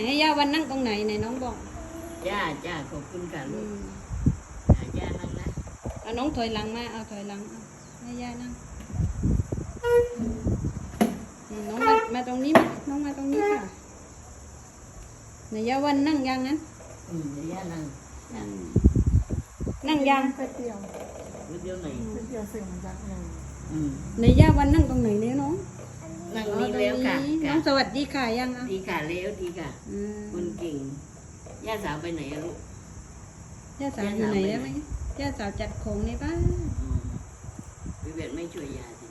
นให้ย่าวันนั่งตรงไหนไหนน้องบอกจ้าจ้าขอบคุณค่ะอืลูกมอ่าย่านั่งนะเอาน้องถอยหลังมาเอาถอยหลังเอาให้ย่านั่งอืมน้องมามาตรงนี้มาน้องมาตรงนี้ค่ะไหนย่าวันนั่งยังนั้นอืมเดี๋ยวย่านั่งอืมนั่งยังไปเที่ยววิดีโอไหนอยไปเที่ยวสิ่งจากหนึ่ง อืมไหนย่าวันนั่งตรงไหนเนี่ยน้องนั่งอ๋อนี่ตรงแล้วค่ะนี้น้ค่ะองสวัสดีค่ะยังอะดีค่ะแล้วดีค่ะอืมคนเก่ง ย่าสาวไปไหนอะลูก ย่าสาวอยู่ไหนได้ไหมย่าสาวจัดของในบ้านอืมพี่เบ็ดไม่ช่วยยาสิ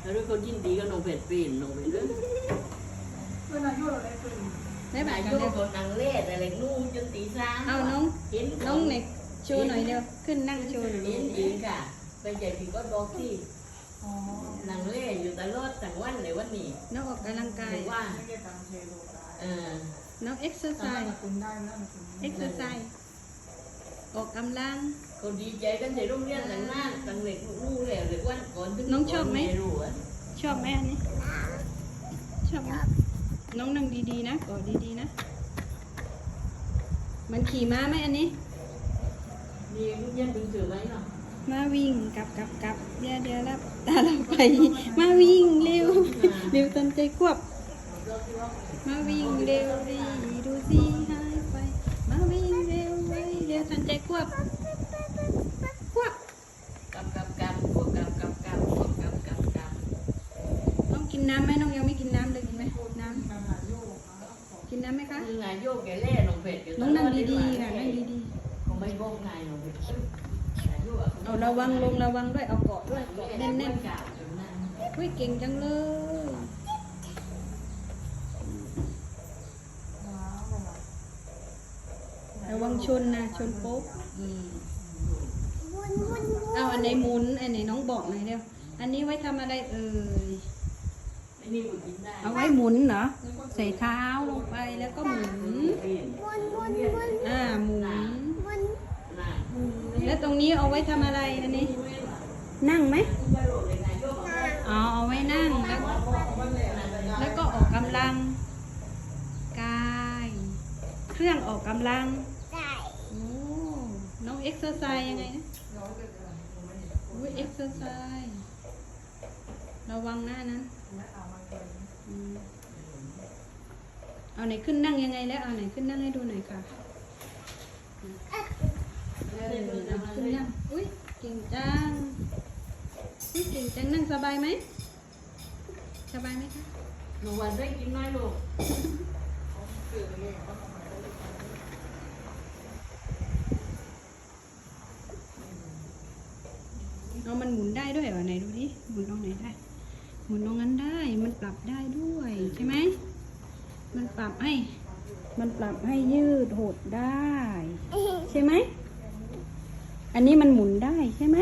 แล้วด้วยคนยินดีก็น้องเบ็ดปีนน้องเบ็ดเรื่องเมื่อนายุเราได้ตื่นได้ไหมอากันยุเดียวคนนางเล่อะไรนู่นจนตีสามเอาน้องเห็นน้องเน็กโชว์หน่อยเดียวขึ้นนั่งโชว์หน่อยเห็นเองค่ะ ไปใหญ่พี่ก็บอกที่อ๋อนางเล่อยู่ตลอดทั้งวันเลยวันนี้น้องออกกำลังกาย ถือว่าไม่ได้ตามเทโลได้เออน้องเอ็กซ์ไซตามส์มาคุณได้แล้วมาคุณเอ็กซ์ไซส์ ออกกำลัง เขาดีใจกันในโรงเรียนต่างหน้าต่างเด็กนู่นแล้วเด็กวันก่อนถึงน้องชอบไหม รู้อะชอบไหมอันนี้ ชอบไหมน้องนั่งดีๆนะกอดดีๆนะ มันขี่ม้าไหมอันนี้ มีลูกยันเป็นสื่อไหมเนาะ มาวิ่งกลับกลับกลับเดี๋ยวเดี๋ยวรับตาเราไป มาวิ่งเร็วเร็วตันใจควบ มาวิ่งเร็วดีดูสิหายไป มาวิ่งเร็วไว้เร็วทันใจควบควบกับกับกับพวกกับกับกับพวกกับกับกับน้องกินน้ำไหมน้องยังไม่กินน้ำเลยกินไหมน้นานๆโยกำกินน้ำไหมคะคืองานโยกแกเล่น้องเป็ดน้องนั่งดีๆค่ะนั่งดีเขาไม่บอกนายน้องเป็ดงานโยกๆ เอาระวังลงระวังด้วยเอาเกาะด้วยเกาะแน่นๆกาจนนั่นๆอุ้ยเก่งจังเลยว้าวระวังชนนะชนโป๊กอืมเอาอันไหนหมุนอันไหนน้องบอกหน่อยเดียวอันนี้ไว้ทำอะไรเอ่ยไอ้นี่กูกินได้เอาไว้หมุนเหรอใส่เท้าลงไปแล้วก็หมุนปีนอ่าหมุนน่ะ แล้วตรงนี้เอาไว้ทำอะไรอันนี้ นั่งไหมอ๋อเอาไว้นั่งแล้วแล้วก็ออกกำลังกาย เครื่องออกกำลังโอ้น้องเอ็กซ์ไซส์ยังไงนะอุ้ยเอ็กซ์ไซส์ระวังหน้านั้นอืมเอาไหนขึ้นนั่งยังไงแล้วเอาไหนขึ้นนั่งให้ดูหน่อยค่ะเออเอา ขึ้นนั่งอุ้ยเก่งจังอุ้ยเก่งจังนั่งสบายไหมสบายไหมคะหนูวันได้กินน้อยลูกเอามันหมุนได้ด้วยเหรอไหนดูดิหมุนตรงไหนได้ หมุนตรงนั้นได้ มันปรับได้ด้วยใช่ไหม มันปรับให้ มันปรับให้ยืดหดได้ ใช่ไหม อันนี้มันหมุนได้ใช่ไหม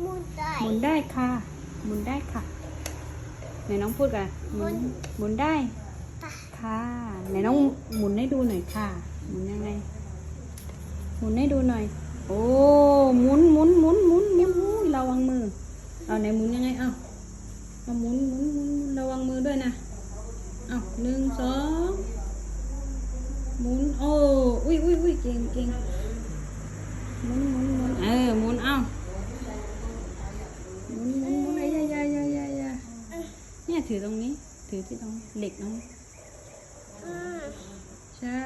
หมุนได้ค่ะ หมุนได้ค่ะไหนน้องพูดกันหมุนหมุนได้ค่ะไหนน้องหมุนให้ดูหน่อยค่ะ หมุนยังไง หมุนให้ดูหน่อย โอ้หมุนหมุนหมุนหมุนหมุนอุ้ยระวังมือเอาไหนหมุนยังไงเอาเอาหมุนหมุนหมุนหมุนระวังมือด้วยนะเอาหนึ่งสองหมุนโอ้อุ้ยอุ้ยอุ้ยเก่งเก่งห มุนหมุนหมุนเออหมุนเอาหมุนหมุนหมุนไอ้ยายายายายาเนี่ยถือตรงนี้ ถือที่ตรงเหล็กตรงนี้ใช่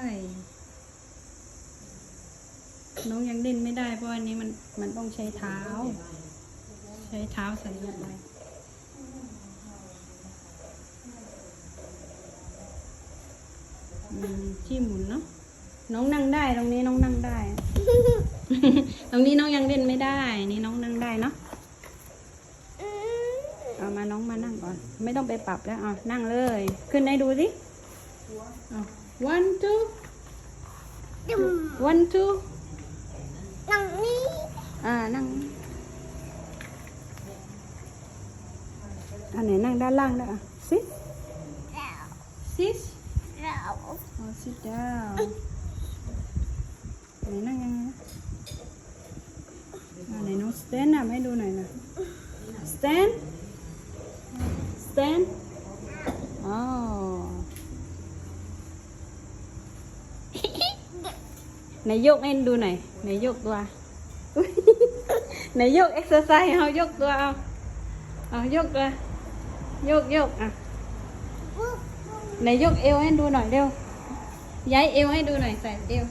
น้องยังเล่นไม่ได้เพราะอันนี้มันมันต้องใช้เท้า ใช้เท้าใส่ลงไปอืมที่หมุนเนาะน้องนั่งได้ตรงนี้น้องนั่งได้ ตรงนี้น้องยังเล่นไม่ได้ นี่น้องนั่งได้เนาะเอามาน้องมานั่งก่อน ไม่ต้องไปปรับแล้วเอานั่งเลย ขึ้นให้ดูสิเอา one two one two อ่า นั่ง อันไหนนั่งด้านล่างได้อะ sit sit เอา sit down ไหนนั่งยังไงนะอ่า ไหนน้องสเตนนะไม่ดูหน่อยนะสเตนสเตนอ๋อไนยกเอ็นดูหน่อยไหนยกตัวไหนยกเอ็กซ์ไซส์เอายกตัวเอาเอายกเลยยกยกอะไหนยกเอวให้ดูหน่อยเร็วย้ายเอวให้ดูหน่อยใส่เอว